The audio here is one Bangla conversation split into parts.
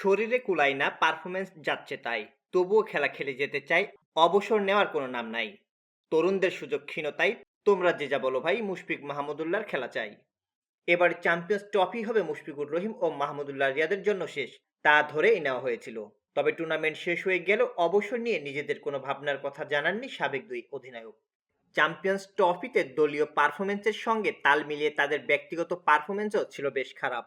শরীরে কুলায় না পারফরমেন্স যাচ্ছে তাই। তবুও খেলা খেলে যেতে চাই, অবসর নেওয়ার কোনো নাম নাই। তরুণদের সুযোগ ক্ষীণতাই তোমরা যে যা বলো ভাই, মুশফিক মাহমুদুল্লাহর খেলা চাই। এবার চ্যাম্পিয়ন্স ট্রফি হবে মুশফিকুর রহিম ও মাহমুদুল্লাহ রিয়াদের জন্য শেষ। তা ধরেই নেওয়া হয়েছিল। তবে টুর্নামেন্ট শেষ হয়ে গেলেও অবসর নিয়ে নিজেদের কোনো ভাবনার কথা জানাননি সাবেক দুই অধিনায়ক। চ্যাম্পিয়ন্স ট্রফিতে দলীয় পারফরমেন্সের সঙ্গে তাল মিলিয়ে তাদের ব্যক্তিগত পারফরমেন্সও ছিল বেশ খারাপ।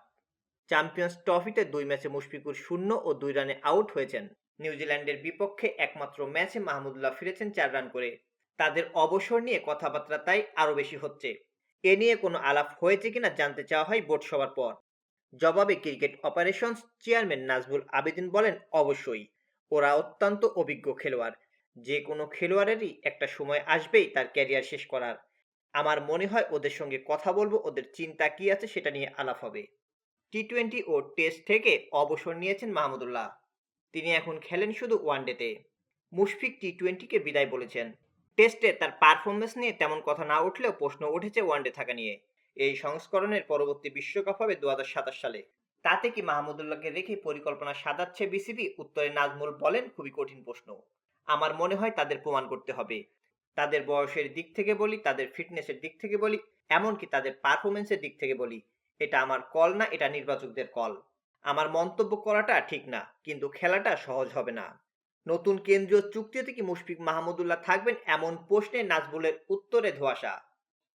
চ্যাম্পিয়ন্স ট্রফিতে দুই ম্যাচে মুশফিকুর শূন্য ও দুই রানে আউট হয়েছেন। নিউজিল্যান্ডের বিপক্ষে একমাত্র ম্যাচে মাহমুদুল্লাহ ফিরেছেন চার রান করে। তাদের অবসর নিয়ে কথাবার্তা তাই আরও বেশি হচ্ছে। এ নিয়ে কোনো আলাপ হয়েছে কিনা জানতে চাওয়া হয় বোর্ড সবার পর। জবাবে cricket operations chairman Nazmul Abedin বলেন, অবশ্যই, ওরা অত্যন্ত অভিজ্ঞ খেলোয়াড়। যে কোনো খেলোয়াড়েরই একটা সময় আসবেই তার ক্যারিয়ার শেষ করার। আমার মনে হয় ওদের সঙ্গে কথা বলব, ওদের চিন্তা কি আছে সেটা নিয়ে আলাপ হবে। টি টোয়েন্টি ও টেস্ট থেকে অবসর নিয়েছেন মাহমুদুল্লাহ তিনি এখন খেলেন শুধু ওয়ানডেতে মুশফিক টি টোয়েন্টিকে বিদায় বলেছেন। টেস্টে তার পারফরমেন্স নিয়ে তেমন কথা না উঠলেও প্রশ্ন উঠেছে ওয়ানডে থাকা নিয়ে। এই সংস্করণের পরবর্তী বিশ্বকাপ হবে দু হাজার সাতাশ সালে। তাতে কি মাহমুদুল্লাহকে রেখে পরিকল্পনা সাজাচ্ছে বিসিবি? উত্তরে নাজমুল বলেন, খুবই কঠিন প্রশ্ন। আমার মনে হয় তাদের প্রমাণ করতে হবে। তাদের বয়সের দিক থেকে বলি, তাদের ফিটনেসের দিক থেকে বলি, এমনকি তাদের পারফরমেন্সের দিক থেকে বলি। এটা আমার কল না, এটা নির্বাচকদের কল আমার মন্তব্য করাটা ঠিক না, কিন্তু খেলাটা সহজ হবে না। নতুন কেন্দ্রীয় চুক্তিতে কি মুশফিক মাহমুদুল্লাহ থাকবেন এমন প্রশ্নে নাজবুলের উত্তরে ধোয়াশা।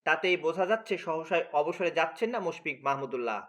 তাতেই বোঝা যাচ্ছে সহসায় অবসরে যাচ্ছেন না মুশফিক মাহমুদুল্লাহ